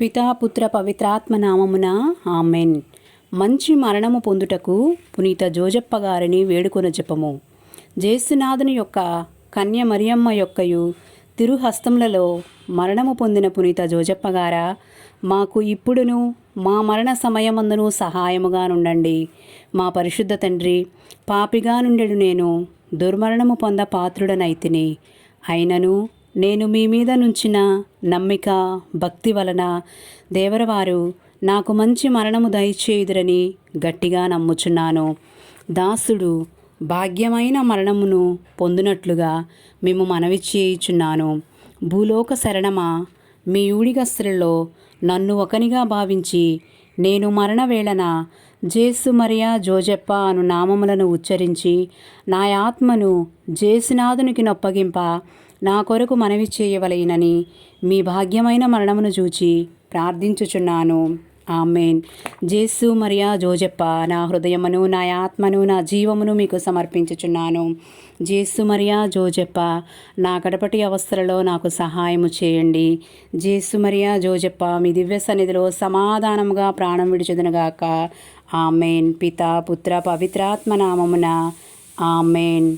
పితాపుత్ర పవిత్రాత్మ నామమున ఆమెన్. మంచి మరణము పొందుటకు పునీత జోజప్ప గారిని వేడుకొన చెప్పము జేసునాథుని యొక్క కన్య మరియమ్మ యొక్కయు తిరుహస్తములలో మరణము పొందిన పునీత జోజప్ప గారా మాకు ఇప్పుడును మా మరణ సమయమందును సహాయముగా నుండండి. మా పరిశుద్ధ తండ్రి పాపిగా నుండెడు నేను దుర్మరణము పొంద పాత్రుడనైతిని. అయినను నేను మీ మీద నుంచిన నమ్మిక భక్తి వలన దేవరవారు నాకు మంచి మరణము దయచేయుదురని గట్టిగా నమ్ముచున్నాను. దాసుడు భాగ్యమైన మరణమును పొందినట్లుగా మేము మనవి చేయుచున్నాను. భూలోక శరణమా మీ ఊడిగస్తులలో నన్ను ఒకనిగా భావించి నేను మరణవేళన జేసు మరియా జోజప్ప అను నామములను ఉచ్చరించి నా ఆత్మను జేసునాథునికి నొప్పగింప నా కొరకు మనవి చేయవలెనని మీ భాగ్యమైన మరణమును చూచి ప్రార్థించుచున్నాను. ఆమెన్. జేసు మరియా జోజప్ప నా హృదయమును నా ఆత్మను నా జీవమును మీకు సమర్పించుచున్నాను. జేసు మరియా జోజప్ప నా కడపటి అవస్థలలో నాకు సహాయము చేయండి. జేసు మరియా జోజప్ప మీ దివ్య సన్నిధిలో సమాధానముగా ప్రాణం విడిచుదనగాక ఆమెన్. పిత పుత్ర పవిత్రాత్మ నామమున ఆమెన్.